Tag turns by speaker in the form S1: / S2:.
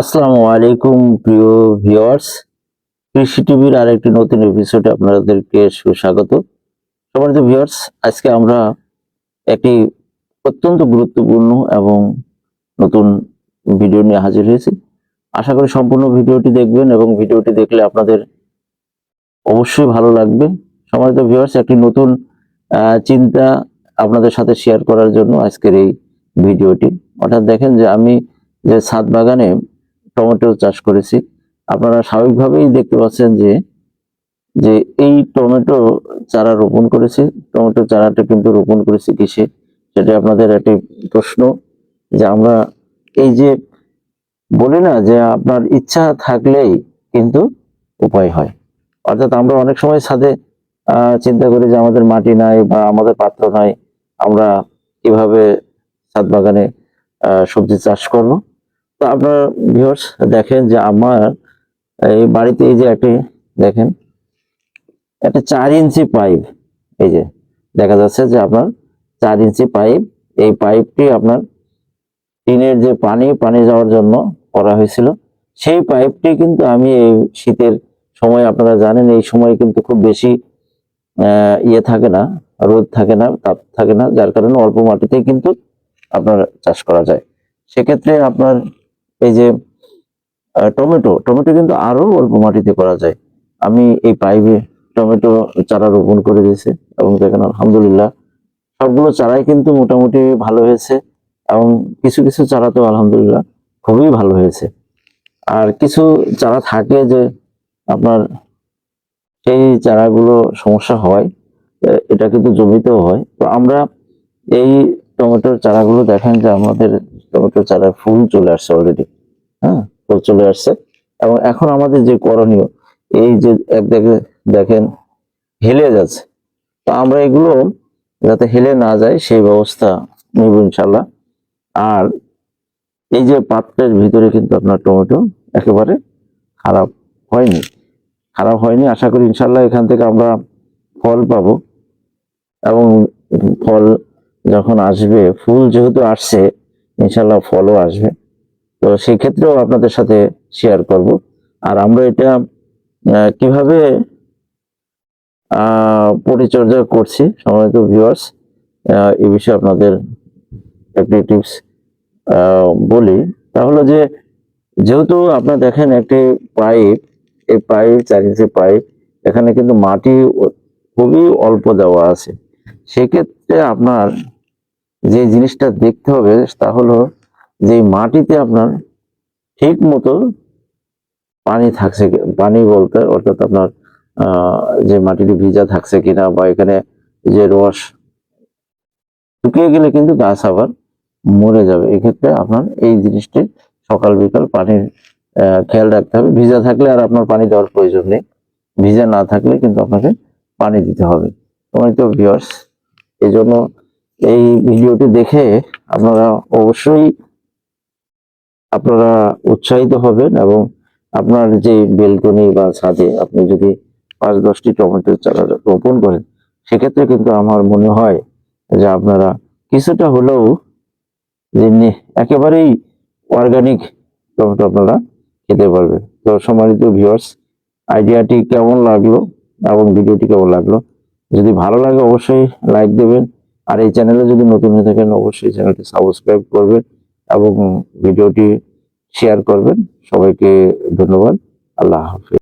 S1: আসসালামু আলাইকুম, প্রিয় ভিউয়ার্স। কৃষি টিভির আরেকটি নতুন এপিসোডে আপনাদেরকে সুস্বাগত। সম্মানিত ভিউয়ার্স, আজকে আমরা একটি অত্যন্ত গুরুত্বপূর্ণ এবং নতুন ভিডিও নিয়ে হাজির হয়েছি। আশা করি সম্পূর্ণ ভিডিওটি দেখবেন এবং ভিডিওটি দেখলে আপনাদের অবশ্যই ভালো লাগবে। সম্মানিত ভিউয়ার্স, একটি নতুন চিন্তা আপনাদের সাথে শেয়ার করার জন্য আজকের এই ভিডিওটি। অর্থাৎ দেখেন যে আমি যে ছাদ বাগানে টমেটো চাষ করেছি। আপনারা স্বাভাবিকভাবেই দেখতে পাচ্ছেন যে যে এই টমেটো চারা রোপণ করেছি। টমেটো চারাটা কিন্তু রোপণ করেছি কিসে সেটা আপনাদের একটি প্রশ্ন যে আমরা এই যে বলি না যে আপনার ইচ্ছা থাকলেই কিন্তু উপায় হয়। অর্থাৎ আমরা অনেক সময় আহ, চিন্তা করি যে আমাদের মাটি নাই বা আমাদের পাত্র নাই আমরা কীভাবে ছাদ বাগানে সবজি চাষ করব। তো আপনার ভিউয়ার্স দেখেন যে আমার এই বাড়িতে এই যে একটি, দেখেন, একটা চার ইঞ্চি পাইপ এই যে দেখা যাচ্ছে যে আপনার চার ইঞ্চি পাইপ এই পাইপটি আপনার টিনের যে পানি পানি যাওয়ার জন্য করা হয়েছিল। সেই পাইপটি কিন্তু আমি এই শীতের সময় আপনারা জানেন, এই সময় কিন্তু খুব বেশি ইয়ে থাকে না, রোদ থাকে না, তাপ থাকে না, যার কারণে অল্প মাটিতেই কিন্তু আপনার চাষ করা যায়। সেক্ষেত্রে আপনার এই যে টমেটো টমেটো কিন্তু আরও অল্প মাটিতে করা যায়। আমি এই পাইপে টমেটো চারা রোপণ করে দিয়েছি এবং দেখেন আলহামদুলিল্লাহ সবগুলো চারাই কিন্তু মোটামুটি ভালো হয়েছে এবং কিছু কিছু চারা তো আলহামদুলিল্লাহ খুবই ভালো হয়েছে। আর কিছু চারা থাকে যে আপনার সেই চারাগুলো সমস্যা হয় এটা কিন্তু জমিতেও হয়। তো আমরা এই টমেটোর চারাগুলো দেখেন যে আমাদের টমেটোর চারায় ফুল চলে আসছে অলরেডি হ্যাঁ ফুল চলে আসছে। এবং এখন আমাদের যে করণীয়, এই যে এক দেখে দেখেন, হেলে যাচ্ছে। তো আমরা এগুলো যাতে হেলে না যায়, সেই ব্যবস্থা নেব ইনশাল্লাহ আর এই যে পাত্রের ভিতরে কিন্তু আপনার টমেটো একেবারে খারাপ হয়নি। খারাপ হয়নি, আশা করি ইনশাল্লাহ এখান থেকে আমরা ফল পাবো। এবং ফল যখন আসবে, ফুল যেহেতু আসছে ইনশাল্লাহ ফলও আসবে। তো সেই ক্ষেত্রেও আপনাদের সাথে শেয়ার করব। আর আমরা এটা কীভাবে পরিচর্যা করছি সম্মানিত ভিউয়ার্স এ বিষয়ে আপনাদের একটি টিপস বলি। তাহলে যে, যেহেতু আপনার দেখেন একটি পাইপ এই পাইপ চার ইঞ্চি পাইপ এখানে কিন্তু মাটি খুবই অল্প দেওয়া আছে। সেক্ষেত্রে আপনার যে জিনিসটা দেখতে হবে তা হলো যে মাটিতে আপনার ঠিক মতো পানি থাকছে পানি বলতে অর্থাৎ আপনার যে মাটিটি ভিজা থাকছে কিনা বা এখানে যে রস শুকিয়ে গেলে কিন্তু গাছ আবার মরে যাবে। এক্ষেত্রে আপনার এই জিনিসটি সকাল বিকাল পানির খেয়াল রাখতে হবে। ভিজা থাকলে আর আপনার পানি দেওয়ার প্রয়োজন নেই। ভিজা না থাকলে কিন্তু আপনাকে পানি দিতে হবে। তো ভিউয়ার্স এই জন্য এই ভিডিওটি দেখে আপনারা অবশ্যই আপনারা উৎসাহিত হবেন এবং আপনার যে বেলকনি বা ছাদে আপনি যদি পাঁচ দশটি টমেটোর চারা রোপণ করেন, সেক্ষেত্রে কিন্তু আমার মনে হয় যে আপনারা কিছুটা হলেও যেমনি একেবারেই অর্গানিক টমেটো আপনারা খেতে পারবেন। তো সম্মানিত ভিউয়ার্স আইডিয়াটি কেমন লাগল এবং ভিডিওটি কেমন লাগল? যদি ভালো লাগে অবশ্যই লাইক দেবেন আর এই চ্যানেলে যদি নতুন হয়ে থাকেন, অবশ্যই চ্যানেলটি সাবস্ক্রাইব করবেন এবং ভিডিওটি শেয়ার করবেন। সবাইকে ধন্যবাদ। আল্লাহ হাফিজ।